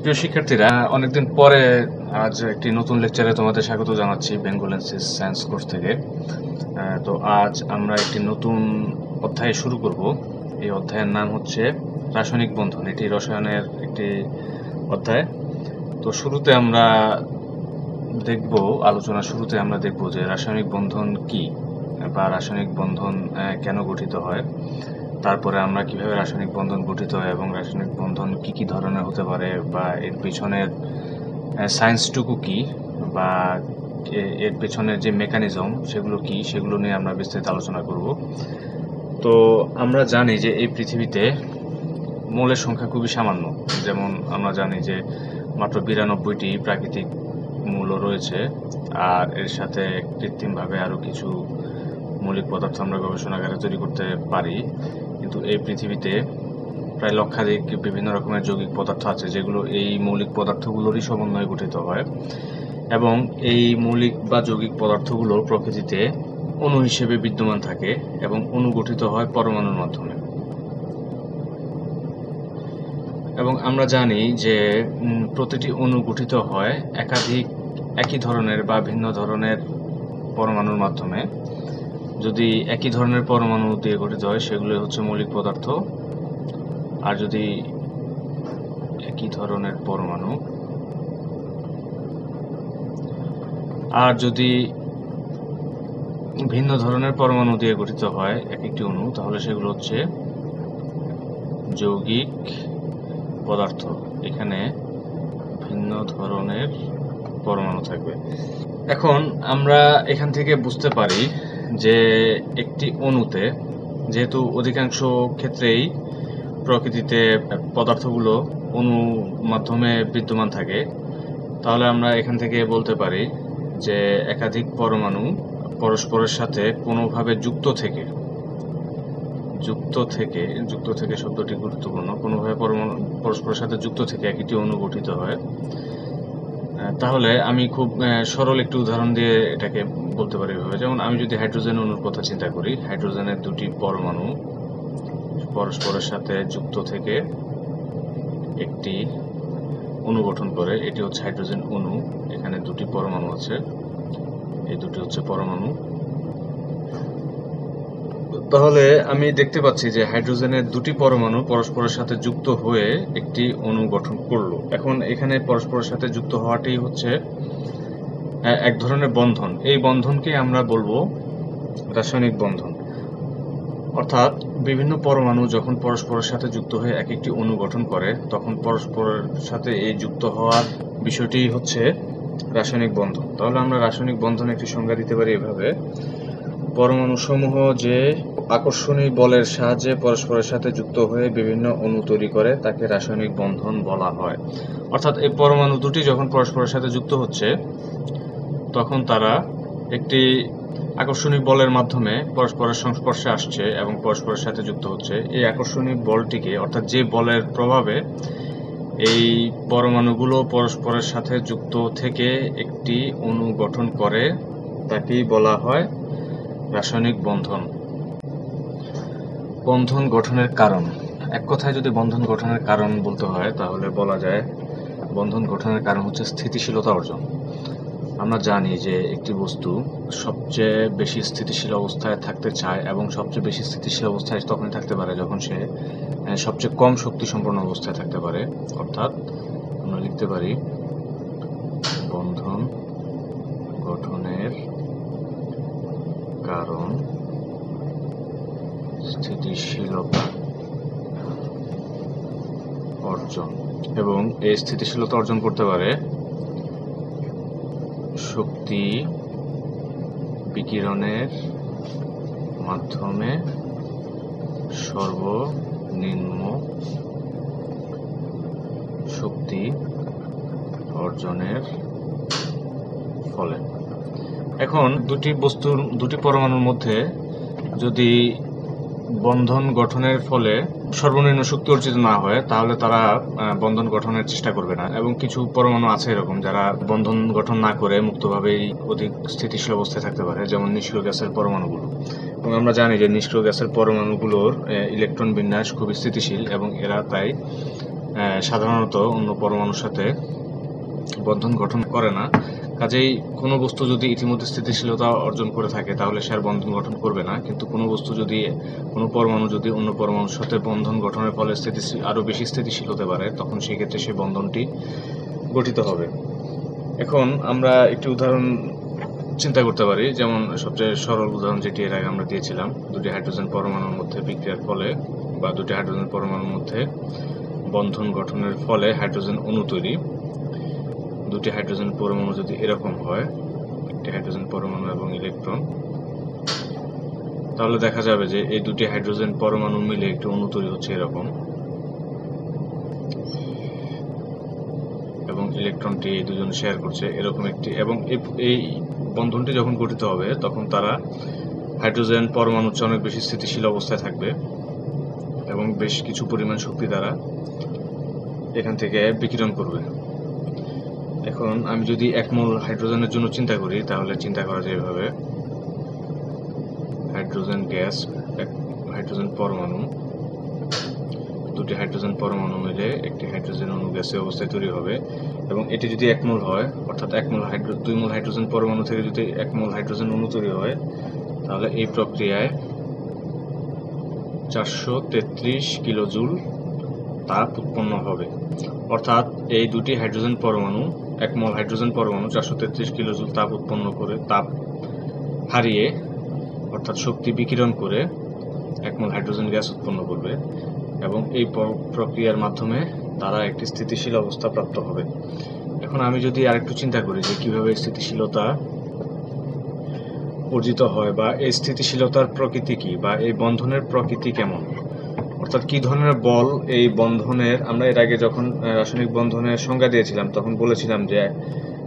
প্রিয় শিক্ষার্থীরা, অনেকদিন পরে আজ একটি নতুন লেকচারে তোমাদের স্বাগত জানাচ্ছি বেঙ্গলেন্সিস সায়েন্স কোর্স থেকে। তো আজ আমরা একটি নতুন অধ্যায় শুরু করব। এই অধ্যায়ের নাম হচ্ছে রাসায়নিক বন্ধন। এটি রসায়নের একটি অধ্যায়। তো শুরুতে আমরা দেখব, আলোচনা শুরুতে আমরা দেখব যে রাসায়নিক বন্ধন কি বা রাসায়নিক বন্ধন কেন গঠিত হয়। তারপরে আমরা কীভাবে রাসায়নিক বন্ধন গঠিত হয় এবং রাসায়নিক বন্ধন কি কি ধরনের হতে পারে বা এর পিছনের সায়েন্সটুকু কি বা এর পেছনের যে মেকানিজম সেগুলো কি সেগুলো নিয়ে আমরা বিস্তারিত আলোচনা করব। তো আমরা জানি যে এই পৃথিবীতে মৌলের সংখ্যা খুবই সামান্য। যেমন আমরা জানি যে মাত্র বিরানব্বইটি প্রাকৃতিক মৌল রয়েছে, আর এর সাথে কৃত্রিমভাবে আরও কিছু মৌলিক পদার্থ আমরা গবেষণাগারে তৈরি করতে পারি। কিন্তু এই পৃথিবীতে প্রায় লক্ষাধিক বিভিন্ন রকমের যৌগিক পদার্থ আছে, যেগুলো এই মৌলিক পদার্থগুলোরই সমন্বয়ে গঠিত হয়। এবং এই মৌলিক বা যৌগিক পদার্থগুলো প্রকৃতিতে অণু হিসেবে বিদ্যমান থাকে এবং অণু গঠিত হয় পরমাণুর মাধ্যমে। এবং আমরা জানি যে প্রতিটি অণু গঠিত হয় একাধিক, একই ধরনের বা ভিন্ন ধরনের পরমাণুর মাধ্যমে। যদি একই ধরনের পরমাণু দিয়ে গঠিত হয়, সেগুলো হচ্ছে মৌলিক পদার্থ। আর যদি একই ধরনের পরমাণু। আর যদি ভিন্ন ধরনের পরমাণু দিয়ে গঠিত হয়, এক একটি অণু, তাহলে সেগুলো হচ্ছে যৌগিক পদার্থ। এখানে ভিন্ন ধরনের পরমাণু থাকবে। এখন আমরা এখান থেকে বুঝতে পারি যে একটি অণুতে, যেহেতু অধিকাংশ ক্ষেত্রেই প্রকৃতিতে পদার্থগুলো অণু মাধ্যমে বিদ্যমান থাকে, তাহলে আমরা এখান থেকে বলতে পারি যে একাধিক পরমাণু পরস্পরের সাথে কোনোভাবে যুক্ত থেকে যুক্ত থেকে যুক্ত থেকে শব্দটি গুরুত্বপূর্ণ, কোনোভাবে পরমাণু, পরস্পরের সাথে যুক্ত থেকে একটি অণু গঠিত হয়। তাহলে আমি খুব সরল একটি উদাহরণ দিয়ে এটাকে বলতে পারি এভাবে। যেমন আমি যদি হাইড্রোজেন অণুর কথা চিন্তা করি, হাইড্রোজেনের দুটি পরমাণু পরস্পরের সাথে যুক্ত থেকে একটি অণু গঠন করে, এটি হচ্ছে হাইড্রোজেন অণু, এখানে দুটি পরমাণু আছে, এই দুটি হচ্ছে পরমাণু। তাহলে আমি দেখতে পাচ্ছি যে হাইড্রোজেনের দুটি পরমাণু পরস্পরের সাথে যুক্ত হয়ে একটি অণু গঠন করল। এখন এখানে পরস্পরের সাথে যুক্ত হওয়াটি হচ্ছে এক ধরনের বন্ধন। এই বন্ধনকে আমরা বলব রাসায়নিক বন্ধন। অর্থাৎ বিভিন্ন পরমাণু যখন পরস্পরের সাথে যুক্ত হয়ে এক একটি অণু গঠন করে, তখন পরস্পরের সাথে এই যুক্ত হওয়ার বিষয়টি হচ্ছে রাসায়নিক বন্ধন। তাহলে আমরা রাসায়নিক বন্ধন একটি সংজ্ঞা দিতে পারি এভাবে। পরমাণু সমূহ যে আকর্ষণী বলের সাহায্যে পরস্পরের সাথে যুক্ত হয়ে বিভিন্ন অণু তৈরি করে, তাকে রাসায়নিক বন্ধন বলা হয়। অর্থাৎ এই পরমাণু দুটি যখন পরস্পরের সাথে যুক্ত হচ্ছে, তখন তারা একটি আকর্ষণী বলের মাধ্যমে পরস্পরের সংস্পর্শে আসছে এবং পরস্পরের সাথে যুক্ত হচ্ছে। এই আকর্ষণী বলটিকে, অর্থাৎ যে বলের প্রভাবে এই পরমাণুগুলো পরস্পরের সাথে যুক্ত থেকে একটি অণু গঠন করে, তাকেই বলা হয় রাসায়নিক বন্ধন। বন্ধন গঠনের কারণ। এক কথায় যদি বন্ধন গঠনের কারণ বলতে হয়, তাহলে বলা যায় বন্ধন গঠনের কারণ হচ্ছে স্থিতিশীলতা অর্জন। আমরা জানি যে একটি বস্তু সবচেয়ে বেশি স্থিতিশীল অবস্থায় থাকতে চায় এবং সবচেয়ে বেশি স্থিতিশীল অবস্থায় তখনই থাকতে পারে যখন সে সবচেয়ে কম শক্তি সম্পন্ন অবস্থায় থাকতে পারে। অর্থাৎ আমরা লিখতে পারি বন্ধন গঠনের কারণ স্থিতিশীলতা অর্জন এবং এই স্থিতিশীলতা অর্জন করতে পারে শক্তি বিকিরণের মাধ্যমে সর্বনিম্ন শক্তি অর্জনের ফলে। এখন দুটি বস্তুর, দুটি পরমাণুর মধ্যে যদি বন্ধন গঠনের ফলে সর্বনিম্ন শক্তি অর্জিত না হয়, তাহলে তারা বন্ধন গঠনের চেষ্টা করবে না। এবং কিছু পরমাণু আছে এরকম যারা বন্ধন গঠন না করে মুক্তভাবেই অধিক স্থিতিশীল অবস্থায় থাকতে পারে, যেমন নিষ্ক্রিয় গ্যাসের পরমাণুগুলো। এবং আমরা জানি যে নিষ্ক্রিয় গ্যাসের পরমাণুগুলোর ইলেকট্রন বিন্যাস খুবই স্থিতিশীল এবং এরা তাই সাধারণত অন্য পরমাণুর সাথে বন্ধন গঠন করে না। কাজেই কোনো বস্তু যদি ইতিমধ্যে স্থিতিশীলতা অর্জন করে থাকে, তাহলে সে আর বন্ধন গঠন করবে না। কিন্তু কোনো বস্তু যদি, কোনো পরমাণু যদি অন্য পরমাণুর সাথে বন্ধন গঠনের ফলে স্থিতিশীল আরও বেশি স্থিতিশীল হতে পারে, তখন সেই ক্ষেত্রে সেই বন্ধনটি গঠিত হবে। এখন আমরা একটি উদাহরণ চিন্তা করতে পারি, যেমন সবচেয়ে সরল উদাহরণ যেটি এর আগে আমরা দিয়েছিলাম। দুটি হাইড্রোজেন পরমাণুর মধ্যে বিক্রিয়ার ফলে বা দুটি হাইড্রোজেন পরমাণুর মধ্যে বন্ধন গঠনের ফলে হাইড্রোজেন অণু তৈরি। দুটি হাইড্রোজেন পরমাণু যদি এরকম হয়, একটি হাইড্রোজেন পরমাণু এবং ইলেকট্রন, তাহলে দেখা যাবে যে এই দুটি হাইড্রোজেন পরমাণু মিলে একটি অণু তৈরি হচ্ছে এরকম। এবং ইলেকট্রনটি এই দুজন শেয়ার করছে এরকম একটি, এবং এই- বন্ধনটি যখন গঠিত হবে, তখন তারা হাইড্রোজেন পরমাণুর চেয়ে অনেক বেশি স্থিতিশীল অবস্থায় থাকবে এবং বেশ কিছু পরিমাণ শক্তি দ্বারা এখান থেকে বিকিরণ করবে। এখন আমি যদি এক মোল হাইড্রোজেনের জন্য চিন্তা করি, তাহলে চিন্তা করা যায় এভাবে। হাইড্রোজেন গ্যাস হাইড্রোজেন পরমাণু। দুটি হাইড্রোজেন পরমাণু মিলে একটি হাইড্রোজেন অণু গ্যাসীয় অবস্থায় তৈরি হবে। এবং এটি যদি এক মোল হয়, অর্থাৎ এক মোল হাইড্রো, দুই মোল হাইড্রোজেন পরমাণু থেকে যদি এক মোল হাইড্রোজেন অণু তৈরি হয়, তাহলে এই প্রক্রিয়ায় চারশো তেত্রিশ কিলোজুল তাপ উৎপন্ন হবে। অর্থাৎ এই দুটি হাইড্রোজেন পরমাণু এক মোল হাইড্রোজেন পরমাণু চারশো তেত্রিশ কিলোজুল তাপ উৎপন্ন করে, তাপ হারিয়ে, অর্থাৎ শক্তি বিকিরণ করে এক মোল হাইড্রোজেন গ্যাস উৎপন্ন করবে এবং এই প্রক্রিয়ার মাধ্যমে তারা একটি স্থিতিশীল অবস্থা প্রাপ্ত হবে। এখন আমি যদি আরেকটু চিন্তা করি যে কীভাবে স্থিতিশীলতা অর্জিত হয় বা এই স্থিতিশীলতার প্রকৃতি কী বা এই বন্ধনের প্রকৃতি কেমন? অর্থাৎ কি ধরনের বল এই বন্ধনের, আমরা এর আগে যখন রাসায়নিক বন্ধনের সংজ্ঞা দিয়েছিলাম, তখন বলেছিলাম যে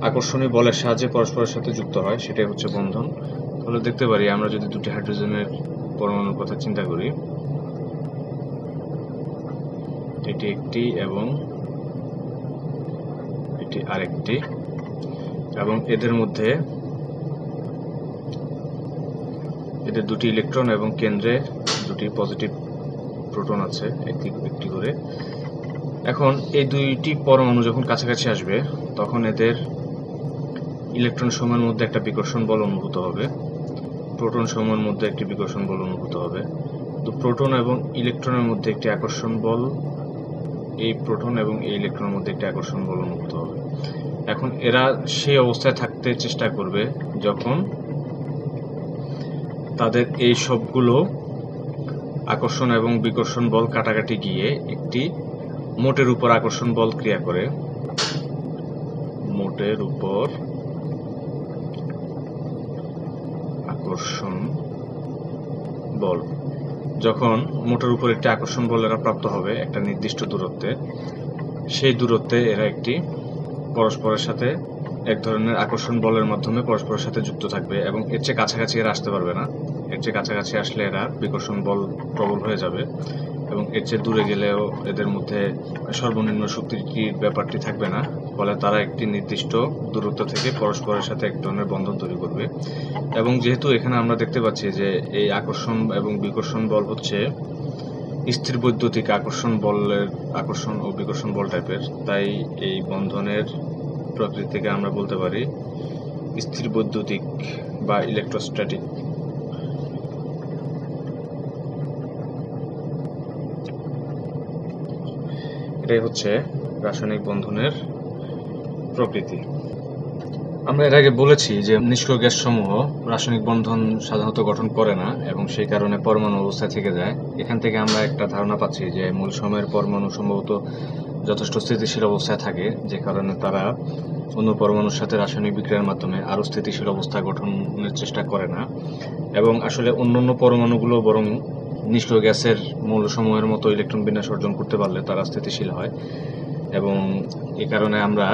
আকর্ষণীয় বলের সাহায্যে পরস্পরের সাথে যুক্ত হয়, সেটাই হচ্ছে বন্ধন। তাহলে দেখতে পারি, আমরা যদি দুটি হাইড্রোজেনের পরমাণুর কথা চিন্তা করি। এটি একটি এবং এটি আরেকটি, এবং এদের মধ্যে, এদের দুটি ইলেকট্রন এবং কেন্দ্রে দুটি পজিটিভ প্রোটন আছে, একটি একটি করে। এখন এই দুইটি পরমাণু যখন কাছাকাছি আসবে, তখন এদের ইলেকট্রন সময়ের মধ্যে একটা বিকর্ষণ বল অনুভূত হবে। প্রোটন সময়ের মধ্যে একটি বিকর্ষণ বল অনুভূত হবে। তো প্রোটন এবং ইলেকট্রনের মধ্যে একটি আকর্ষণ বল, এই প্রোটন এবং এই ইলেকট্রনের মধ্যে একটি আকর্ষণ বল অনুভূত হবে। এখন এরা সেই অবস্থায় থাকতে চেষ্টা করবে যখন তাদের এই সবগুলো আকর্ষণ এবং বিকর্ষণ বল কাটাকাটি গিয়ে একটি মোটের উপর আকর্ষণ বল ক্রিয়া করে। মোটের উপর আকর্ষণ বল। যখন মোটের উপর একটি আকর্ষণ বল এরা প্রাপ্ত হবে একটা নির্দিষ্ট দূরত্বে, সেই দূরত্বে এরা একটি পরস্পরের সাথে এক ধরনের আকর্ষণ বলের মাধ্যমে পরস্পরের সাথে যুক্ত থাকবে এবং এর চেয়ে কাছাকাছি এরা আসতে পারবে না। এর চেয়ে কাছাকাছি আসলে এরা বিকর্ষণ বল প্রবল হয়ে যাবে এবং এর চেয়ে দূরে গেলেও এদের মধ্যে সর্বনিম্ন শক্তির কি ব্যাপারটি থাকবে না, ফলে তারা একটি নির্দিষ্ট দূরত্ব থেকে পরস্পরের সাথে এক ধরনের বন্ধন তৈরি করবে। এবং যেহেতু এখানে আমরা দেখতে পাচ্ছি যে এই আকর্ষণ এবং বিকর্ষণ বল হচ্ছে স্থির বৈদ্যুতিক আকর্ষণ বলের আকর্ষণ ও বিকর্ষণ বল টাইপের, তাই এই বন্ধনের প্রকৃতি থেকে আমরা বলতে পারি স্থির বৈদ্যুতিক বা ইলেকট্রোস্ট্যাটিক এটাই হচ্ছে রাসায়নিক বন্ধনের প্রকৃতি। আমরা এর আগে বলেছি যে নিষ্ক্রিয় গ্যাস সমূহ রাসায়নিক বন্ধন সাধারণত গঠন করে না এবং সেই কারণে পরমাণু অবস্থায় থেকে যায়। এখান থেকে আমরা একটা ধারণা পাচ্ছি যে মূল সময়ের পরমাণু সম্ভবত যথেষ্ট স্থিতিশীল অবস্থায় থাকে, যে কারণে তারা অন্য পরমাণুর সাথে রাসায়নিক বিক্রিয়ার মাধ্যমে আরও স্থিতিশীল অবস্থা গঠনের চেষ্টা করে না। এবং আসলে অন্য অন্য পরমাণুগুলো বরং নিষ্ক্রিয় গ্যাসের মূল সময়ের মতো ইলেকট্রন বিন্যাস অর্জন করতে পারলে তারা স্থিতিশীল হয়। এবং এ কারণে আমরা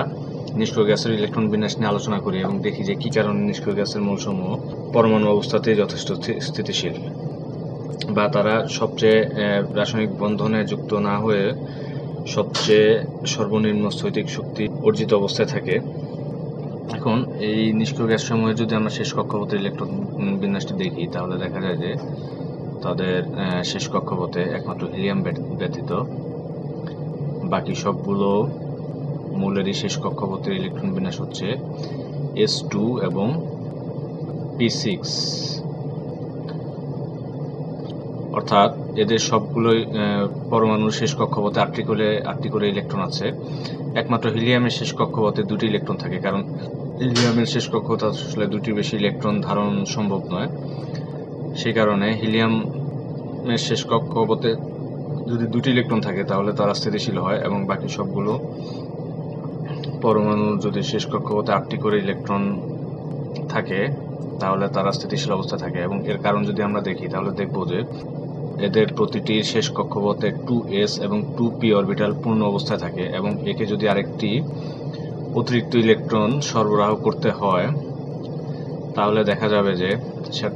নিষ্ক্রিয় গ্যাসের ইলেকট্রন বিন্যাস নিয়ে আলোচনা করি এবং দেখি যে কী কারণে নিষ্ক্রিয় গ্যাসের মূলসমূহ পরমাণু অবস্থাতেই যথেষ্ট স্থিতিশীল। বা তারা সবচেয়ে রাসায়নিক বন্ধনে যুক্ত না হয়ে সবচেয়ে সর্বনিম্ন স্থৈতিক শক্তি অর্জিত অবস্থায় থাকে। এখন এই নিষ্ক্রিয় গ্যাস সময়ে যদি আমরা শেষ কক্ষপথে ইলেকট্রন বিন্যাসটি দেখি, তাহলে দেখা যায় যে তাদের শেষ কক্ষপথে একমাত্র হিলিয়াম ব্যত- ব্যতীত বাকি সবগুলো মূলেরই শেষ কক্ষপথের ইলেকট্রন বিন্যাস হচ্ছে এস টু এবং পি সিক্স অর্থাৎ এদের সবগুলোই পরমাণুর শেষ কক্ষপথে আটটি করে আটটি করে ইলেকট্রন আছে। একমাত্র হিলিয়ামের শেষ কক্ষপথে দুটি ইলেকট্রন থাকে, কারণ হিলিয়ামের শেষ কক্ষপথে আসলে দুটি বেশি ইলেকট্রন ধারণ সম্ভব নয়। সেই কারণে হিলিয়ামের শেষ কক্ষপথে যদি দুটি ইলেকট্রন থাকে, তাহলে তারা স্থিতিশীল হয় এবং বাকি সবগুলো পরমাণু যদি শেষ কক্ষপথে আটটি করে ইলেকট্রন থাকে, তাহলে তারা স্থিতিশীল অবস্থা থাকে এবং এর কারণ যদি আমরা দেখি, তাহলে দেখব যে এদের প্রতিটির শেষ কক্ষপথে টু এস এবং টু পি অরবিটাল পূর্ণ অবস্থায় থাকে এবং একে যদি আরেকটি অতিরিক্ত ইলেকট্রন সরবরাহ করতে হয় তাহলে দেখা যাবে যে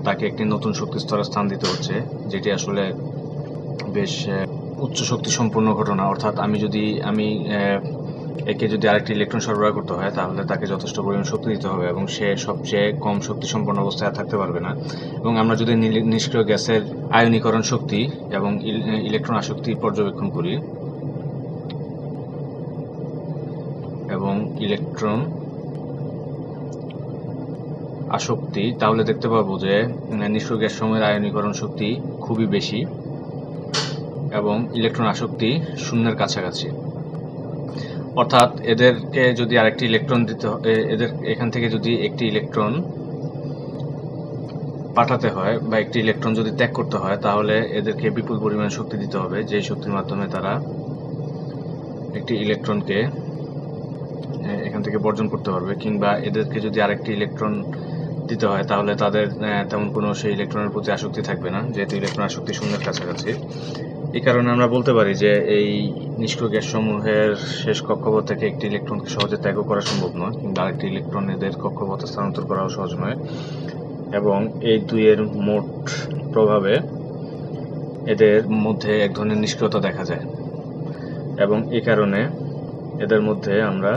তাকে একটি নতুন শক্তি স্তরে স্থান দিতে হচ্ছে, যেটি আসলে বেশ উচ্চ শক্তি সম্পূর্ণ ঘটনা। অর্থাৎ আমি যদি, আমি একে যদি আরেকটি ইলেকট্রন সরবরাহ করতে হয়, তাহলে তাকে যথেষ্ট পরিমাণ শক্তি দিতে হবে এবং সে সবচেয়ে কম শক্তি সম্পন্ন অবস্থায় থাকতে পারবে না। এবং আমরা যদি নিষ্ক্রিয় গ্যাসের আয়নীকরণ শক্তি এবং ইল- ইলেকট্রন আসক্তি পর্যবেক্ষণ করি এবং ইলেকট্রন আসক্তি, তাহলে দেখতে পাবো যে গ্যাস সময়ের আয়নীকরণ শক্তি খুবই বেশি এবং ইলেকট্রন আসক্তি শূন্যের কাছাকাছি। অর্থাৎ এদেরকে যদি আরেকটি ইলেকট্রন দিতে এদের, এখান থেকে যদি একটি ইলেকট্রন পাঠাতে হয় বা একটি ইলেকট্রন যদি ত্যাগ করতে হয়, তাহলে এদেরকে বিপুল পরিমাণ শক্তি দিতে হবে, যেই শক্তির মাধ্যমে তারা একটি ইলেকট্রনকে এখান থেকে বর্জন করতে পারবে। কিংবা এদেরকে যদি আরেকটি ইলেকট্রন দিতে হয়, তাহলে তাদের তেমন কোনো সেই ইলেকট্রনের প্রতি আসক্তি থাকবে না, যেহেতু ইলেকট্রন আসক্তি শূন্যের কাছাকাছি। এই কারণে আমরা বলতে পারি যে এই নিষ্ক্রিয় গ্যাস সমূহের শেষ কক্ষপথ থেকে একটি ইলেকট্রনকে সহজে ত্যাগও করা সম্ভব নয়, কিংবা আরেকটি ইলেকট্রন এদের কক্ষপথে স্থানান্তর করাও সহজ নয়। এবং এই দুইয়ের মোট প্রভাবে এদের মধ্যে এক ধরনের নিষ্ক্রিয়তা দেখা যায়। এবং এই কারণে এদের মধ্যে আমরা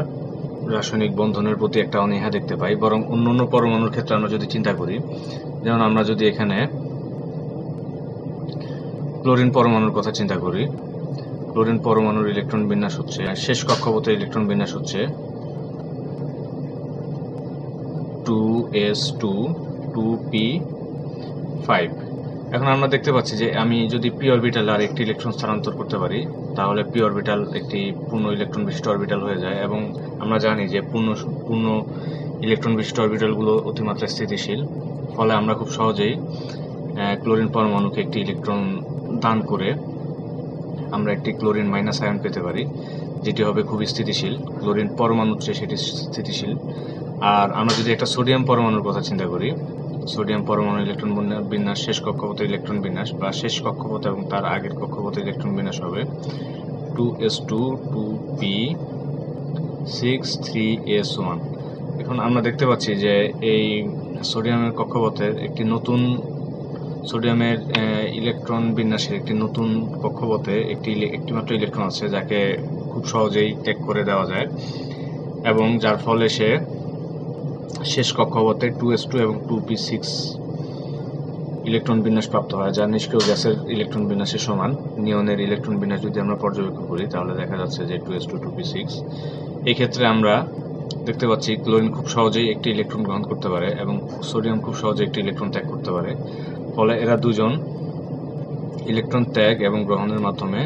রাসায়নিক বন্ধনের প্রতি একটা অনীহা দেখতে পাই, বরং অন্য অন্য পরমাণুর ক্ষেত্রে আমরা যদি চিন্তা করি, যেমন আমরা যদি এখানে ক্লোরিন পরমাণুর কথা চিন্তা করি, ক্লোরিন পরমাণুর ইলেকট্রন বিন্যাস হচ্ছে, শেষ কক্ষপথে ইলেকট্রন বিন্যাস হচ্ছে two S two two P five. এখন আমরা দেখতে পাচ্ছি যে আমি যদি পি অরবিটাল আর একটি ইলেকট্রন স্থানান্তর করতে পারি তাহলে পি অরবিটাল একটি পূর্ণ ইলেকট্রন বিশিষ্ট অরবিটাল হয়ে যায় এবং আমরা জানি যে পূর্ণ পূর্ণ ইলেকট্রন বিশিষ্ট অরবিটালগুলো অতিমাত্রায় স্থিতিশীল। ফলে আমরা খুব সহজেই ক্লোরিন পরমাণুকে একটি ইলেকট্রন দান করে আমরা একটি ক্লোরিন মাইনাস আয়ন পেতে পারি, যেটি হবে খুবই স্থিতিশীল। ক্লোরিন পরমাণুর চেয়ে সেটি স্থিতিশীল। আর আমরা যদি একটা সোডিয়াম পরমাণুর কথা চিন্তা করি সোডিয়াম পরমাণু ইলেকট্রন বিন্যাস, শেষ কক্ষপথে ইলেকট্রন বিন্যাস বা শেষ কক্ষপথ এবং তার আগের কক্ষপথে ইলেকট্রন বিন্যাস হবে two S two two P, six three S one এখন আমরা দেখতে পাচ্ছি যে এই সোডিয়ামের কক্ষপথের একটি নতুন সোডিয়ামের ইলেকট্রন বিন্যাসের একটি নতুন কক্ষপথে একটি ইলে- একটি ইলেকট্রন আছে যাকে খুব সহজেই ত্যাগ করে দেওয়া যায় এবং যার ফলে সে শেষ কক্ষপথে টু এস টু এবং টু পি সিক্স ইলেকট্রন বিন্যাস প্রাপ্ত হয়, যা নিষ্ক্রিয় গ্যাসের ইলেকট্রন বিন্যাসের সমান। নিয়নের ইলেকট্রন বিন্যাস যদি আমরা পর্যবেক্ষণ করি, তাহলে দেখা যাচ্ছে যে two S two two P six এই ক্ষেত্রে আমরা দেখতে পাচ্ছি ক্লোরিন খুব সহজেই একটি ইলেকট্রন গ্রহণ করতে পারে এবং সোডিয়াম খুব সহজে একটি ইলেকট্রন ত্যাগ করতে পারে। ফলে এরা দুজন ইলেকট্রন ত্যাগ এবং গ্রহণের মাধ্যমে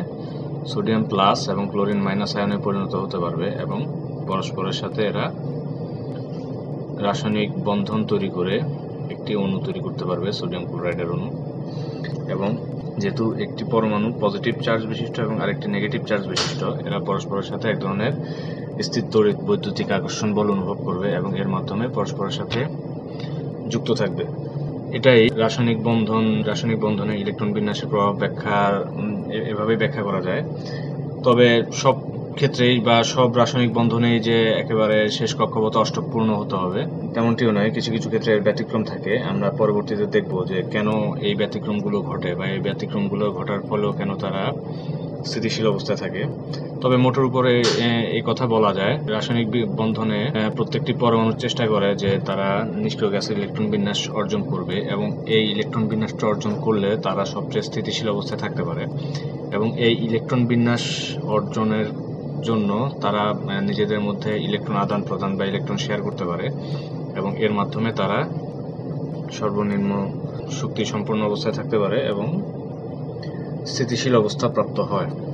সোডিয়াম প্লাস এবং ক্লোরিন মাইনাস আয়নে পরিণত হতে পারবে এবং পরস্পরের সাথে এরা রাসায়নিক বন্ধন তৈরি করে একটি অণু তৈরি করতে পারবে সোডিয়াম ক্লোরাইডের অণু। এবং যেহেতু একটি পরমাণু পজিটিভ চার্জ বিশিষ্ট এবং আরেকটি নেগেটিভ চার্জ বিশিষ্ট এরা পরস্পরের সাথে এক ধরনের স্থির বৈদ্যুতিক আকর্ষণ বল অনুভব করবে এবং এর মাধ্যমে পরস্পরের সাথে যুক্ত থাকবে। এটাই রাসায়নিক বন্ধন রাসায়নিক বন্ধনে ইলেকট্রন বিন্যাসের প্রভাব ব্যাখ্যা উম, এ- এভাবেই ব্যাখ্যা করা যায়। তবে সব ক্ষেত্রেই বা সব রাসায়নিক বন্ধনেই যে একেবারে শেষ কক্ষপথ অষ্টক পূর্ণ হতে হবে। তেমনটিও নয়, কিছু কিছু ক্ষেত্রে ব্যতিক্রম থাকে। আমরা পরবর্তীতে দেখব যে কেন এই ব্যতিক্রমগুলো ঘটে বা এই ব্যতিক্রমগুলো ঘটার ফলেও কেন তারা স্থিতিশীল অবস্থায় থাকে। তবে মোটর উপরে এই কথা বলা যায়, রাসায়নিক বন্ধনে প্রত্যেকটি পরমাণু চেষ্টা করে যে তারা নিষ্ক্রিয় গ্যাসের ইলেকট্রন বিন্যাস অর্জন করবে এবং এই ইলেকট্রন বিন্যাসটা অর্জন করলে তারা সবচেয়ে স্থিতিশীল অবস্থায় থাকতে পারে। এবং এই ইলেকট্রন বিন্যাস অর্জনের জন্য তারা নিজেদের মধ্যে ইলেকট্রন আদান প্রদান বা ইলেকট্রন শেয়ার করতে পারে এবং এর মাধ্যমে তারা সর্বনিম্ন শক্তি সম্পন্ন অবস্থায় থাকতে পারে এবং স্থিতিশীল অবস্থা প্রাপ্ত হয়।